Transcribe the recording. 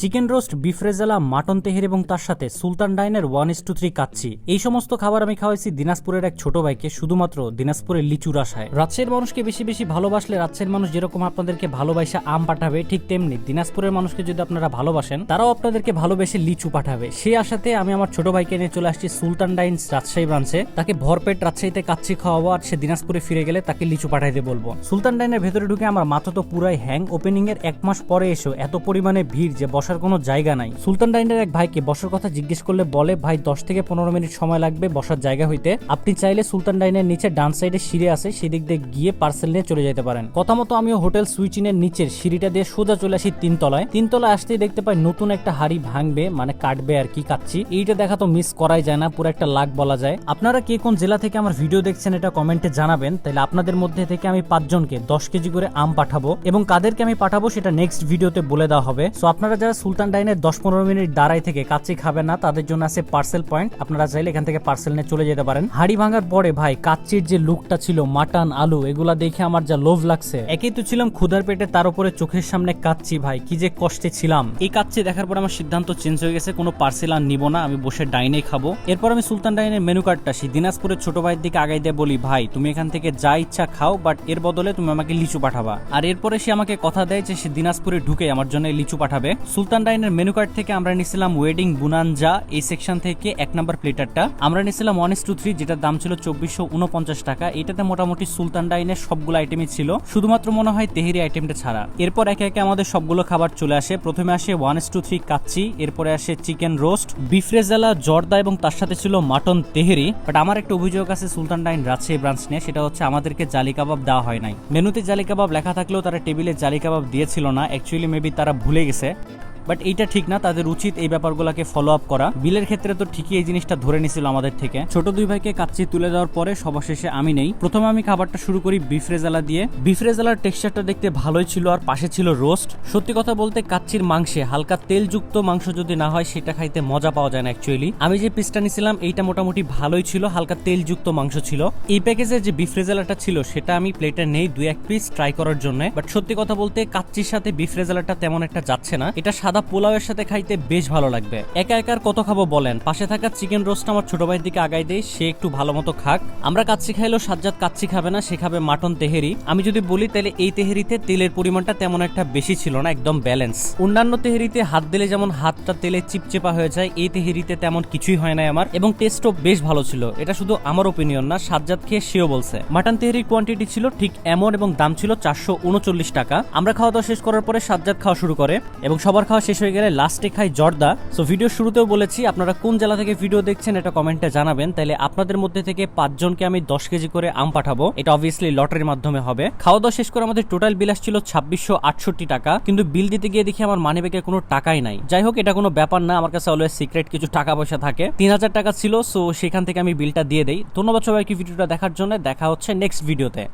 Chicken roast, beef rezala, mutton tehari এবং তার সাথে সুলতান ডাইনের one is to three kacchi এই সমস্ত খাবার আমি খাওয়াইছি দিনাজপুরের এক ছোট ভাইকে, শুধুমাত্র দিনাজপুরের লিচুর আশায় রাজশাহীর মানুষকে বেশি বেশি ভালোবাসলে রাজশাহীর মানুষ যেরকম আপনাদেরকে ভালোবাসা আম পাঠাবে, ঠিক তেমনি দিনাজপুরের মানুষকে যদি আপনারা ভালোবাসেন, তারাও আপনাদেরকে ভালোবেসে লিচু পাঠাবে। সেই আশাতে আমি আমার ছোট ভাইকে নিয়ে চলে আসছি সুলতান ডাইন্স রাজশাহী ব্রাঞ্চে। তাকে ভরপেট রাজশাহীতে কাচ্ছি খাওয়াবো আর সে দিনাজপুরে ফিরে গেলে তাকে লিচু পাঠাইতে বলব। সুলতান ডাইনের ভেতরে ঢুকে আমার মাথা তো পুরাই হ্যাং। ওপেনিং এর এক মাস পরে এসো, এত পরিমাণে ভিড় যে বসার কোনো জায়গা নাই। সুলতান ডাইনের এক ভাইকে বসার কথা জিজ্ঞেস করলে বলে, ভাই, দশ থেকে পনেরো মিনিট সময় লাগবে বসার জায়গা হইতে। আপনি চাইলে সুলতান ডাইনের নিচে ডান সাইডে সিঁড়ি আছে, সেদিক দিয়ে গিয়ে পার্সেল নিয়ে চলে যেতে পারেন। কথা মতো আমিও হোটেল সুইচিনের নিচের সিঁড়িটা দিয়ে সোজা চলে আসি তিনতলায়। তিনতলায় আসতেই দেখতে পাই নতুন একটা হাড়ি ভাঙবে মানে কাটবে আর কি কাটছি। এইটা দেখা তো মিস করাই যায় না, পুরো একটা লাগ বলা যায়। আপনারা কে কোন জেলা থেকে আমার ভিডিও দেখছেন এটা কমেন্টে জানাবেন। তাহলে আপনাদের মধ্যে থেকে আমি পাঁচজনকে দশ কেজি করে আম পাঠাবো এবং কাদেরকে আমি পাঠাবো সেটা নেক্সট ভিডিওতে বলে দেওয়া হবে। সো আপনারা যারা সুলতান ডাইনের দশ পনেরো মিনিট দাঁড়াই থেকে কাচ্চি খাবেন না, তাদের জন্য আছে পার্সেল পয়েন্ট আপনারা চাইলে এখান থেকে পার্সেল নিয়ে চলে যেতে পারেন। হাড়ি ভাঙার পরে ভাই, কাচ্চির যে লুকটা ছিল মাটন আলু, এগুলা দেখে আমার যা লোভ লাগছে। একেই তো ছিলাম ক্ষুধার পেটে, তার উপরে চোখের সামনে কাচ্চি ভাই, কি যে কষ্টে ছিলাম। এই কাচ্চি দেখার পর আমার সিদ্ধান্ত চেঞ্জ হয়ে গেছে, কোনো পার্সেল আর নিব না, আমি বসে ডাইনে খাব। এরপর আমি সুলতান ডাইনের মেনু কার্ডটা সেই দিনাজপুরের ছোট ভাইয়ের দিকে আগাই দিয়ে বলি, ভাই, তুমি এখান থেকে যা ইচ্ছা খাও বাট এর বদলে তুমি আমাকে লিচু পাঠাবা। আর এরপরে সে আমাকে কথা দেয় যে সে দিনাজপুরে ঢুকে আমার জন্য লিচু পাঠাবে। সুলতান ডাইনের মেনু কার্ড থেকে আমরা নিয়েছিলাম ওয়েডিং বুনানজা এই সেকশন থেকে এক নাম্বার প্লেটারটা আমরা নিয়েছিলাম ওয়ান টু থ্রি যেটার দাম ছিল চব্বিশশো উনপঞ্চাশ টাকা। এটাতে মোটামুটি সুলতান ডাইনের সবগুলো আইটেমই ছিল। শুধুমাত্র মনে হয় তেহেরি আইটেমটা ছাড়া। এরপর একে একে আমাদের সবগুলো খাবার চলে আসে। প্রথমে আসে ওয়ান টু থ্রি কাচ্চি। এরপরে আসে চিকেন রোস্ট বিফ রেজালা জর্দা এবং তার সাথে ছিল মাটন তেহেরি। বাট আমার একটা অভিযোগ আছে সুলতান ডাইন রাজশাহী ব্রাঞ্চ নিয়ে। সেটা হচ্ছে আমাদেরকে জালি কাবাব দেওয়া হয় নাই। মেনুতে জালি কাবাব লেখা থাকলেও তারা টেবিলে জালি কাবাব দিয়েছিল না। অ্যাকচুয়ালি মেবি তারা ভুলে গেছে। বাট এইটা ঠিক না, তাদের উচিত এই ব্যাপারগুলোকে ফলো আপ করা। বিলের ক্ষেত্রে তো ঠিকই এই জিনিসটা ধরে নিছিল আমাদের থেকে। ছোট দুই ভাইকে কাচ্চি তুলে দেওয়ার পরে সবার শেষে আমি নেই। প্রথমে আমি খাবারটা শুরু করি বিফ রেজালা দিয়ে। বিফ রেজালার টেক্সচারটা দেখতে ভালোই ছিল আর পাশে ছিল রোস্ট সত্যি কথা বলতে কাচ্চির মাংসে হালকা তেলযুক্ত মাংস যদি না হয়, সেটা খাইতে মজা পাওয়া যায় না অ্যাকচুয়ালি আমি যে পিসটা নিছিলাম, এইটা মোটামুটি ভালোই ছিল, হালকা তেলযুক্ত মাংস ছিল। এই প্যাকেজের যে বিফ রেজালাটা ছিল, সেটা আমি প্লেটে নেই, দুই এক পিস ট্রাই করার জন্য। বাট সত্যি কথা বলতে কাচ্চির সাথে বিফ রেজালাটা তেমন একটা যাচ্ছে না। এটা সাদা পোলাওয়ের সাথে খাইতে বেশ ভালো লাগবে। একা একার কত খাব বলেন? পাশে থাকা চিকেন রোস্ট আমার ছোট ভাইয়ের দিকে আগাই দেয় সে একটু ভালো মতো খাক। আমরা কাচ্চি খাইলেও সাজ্জাদ কাচ্চি খাবে না, সে খাবে মাটন তেহেরি। আমি যদি বলি, তাহলে এই তেহেরিতে তেলের পরিমাণটা তেমন একটা বেশি ছিল না, একদম ব্যালেন্স অন্যান্য তেহেরিতে হাত দিলে যেমন হাতটা তেলে চিপচেপা হয়ে যায়, এই তেহেরিতে তেমন কিছুই হয় না আমার, এবং টেস্টও বেশ ভালো ছিল। এটা শুধু আমার ওপিনিয়ন না, সাজ্জাদ খেয়ে সেও বলছে। মাটন তেহেরির কোয়ান্টিটি ছিল ঠিক এমন এবং দাম ছিল চারশো উনচল্লিশ টাকা। আমরা খাওয়া দাওয়া শেষ করার পরে সাজ্জাদ খাওয়া শুরু করে এবং সবার খাওয়া শেষ হয়ে গেলে লাস্টে খাই জর্দা। সো ভিডিও শুরুতেও বলেছি, আপনারা কোন জেলা থেকে ভিডিও দেখছেন এটা কমেন্টে জানাবেন। তাহলে আপনাদের মধ্যে থেকে পাঁচজনকে আমি দশ কেজি করে আম পাঠাবো। এটা অবভিয়াসলি লটারির মাধ্যমে হবে। খাওয়া দাওয়া শেষ করে আমাদের টোটাল বিল আসছিল ছাব্বিশশো আটষট্টি টাকা। কিন্তু বিল দিতে গিয়ে দেখি আমার মানি ব্যাগে কোনো টাকাই নাই। যাই হোক, এটা কোনো ব্যাপার না, আমার কাছে অলওয়েজ সিক্রেট কিছু টাকা পয়সা থাকে। তিন হাজার টাকা ছিল সো সেখান থেকে আমি বিলটা দিয়ে দেই। ধন্যবাদ সবাইকে ভিডিওটা দেখার জন্য। দেখা হচ্ছে নেক্সট ভিডিওতে